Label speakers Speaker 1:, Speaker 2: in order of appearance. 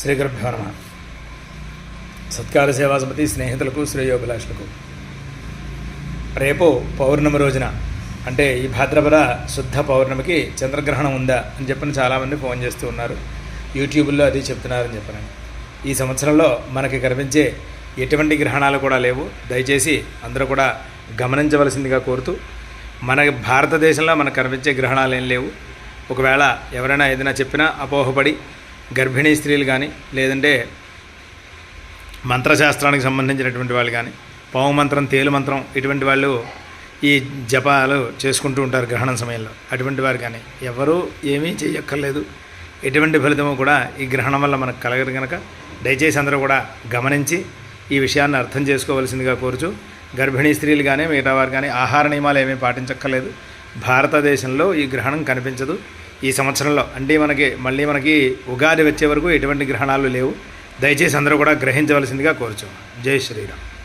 Speaker 1: శ్రీ గురుభ్యో నమ. సత్కార సేవా సమితి స్నేహితులకు శ్రేయోభిలాషులకు. రేపు పౌర్ణమి రోజున అంటే ఈ భాద్రపద శుద్ధ పౌర్ణమికి చంద్రగ్రహణం ఉందా అని చెప్పిన చాలామంది ఫోన్ చేస్తూ ఉన్నారు. యూట్యూబ్లో అది చెప్తున్నారని చెప్పాను. ఈ సంవత్సరంలో మనకి కనిపించే ఎటువంటి గ్రహణాలు కూడా లేవు. దయచేసి అందరూ కూడా గమనించవలసిందిగా కోరుతూ మన భారతదేశంలో మనకు కనిపించే గ్రహణాలు ఏం లేవు. ఒకవేళ ఎవరైనా ఏదైనా చెప్పినా అపోహపడి గర్భిణీ స్త్రీలు కానీ లేదంటే మంత్రశాస్త్రానికి సంబంధించినటువంటి వాళ్ళు కానీ పావు మంత్రం తేలు మంత్రం ఇటువంటి వాళ్ళు ఈ జపాలు చేసుకుంటూ ఉంటారు గ్రహణం సమయంలో. అటువంటి వారు కానీ ఎవరూ ఏమీ చేయక్కర్లేదు ఎటువంటి ఫలితము కూడా ఈ గ్రహణం వల్ల మనకు కలగదు కనుక దయచేసి అందరూ కూడా గమనించి ఈ విషయాన్ని అర్థం చేసుకోవలసిందిగా కోరుచు. గర్భిణీ స్త్రీలు కానీ మిగతా వారు కానీ ఆహార నియమాలు ఏమీ పాటించక్కర్లేదు. భారతదేశంలో ఈ గ్రహణం కనిపించదు. ఈ సంవత్సరంలో. అంటే మనకి మళ్ళీ మనకి ఉగాది వచ్చే వరకు ఎటువంటి గ్రహణాలు లేవు. దయచేసి అందరూ కూడా గ్రహించవలసిందిగా కోరుచు జై శ్రీరామ్.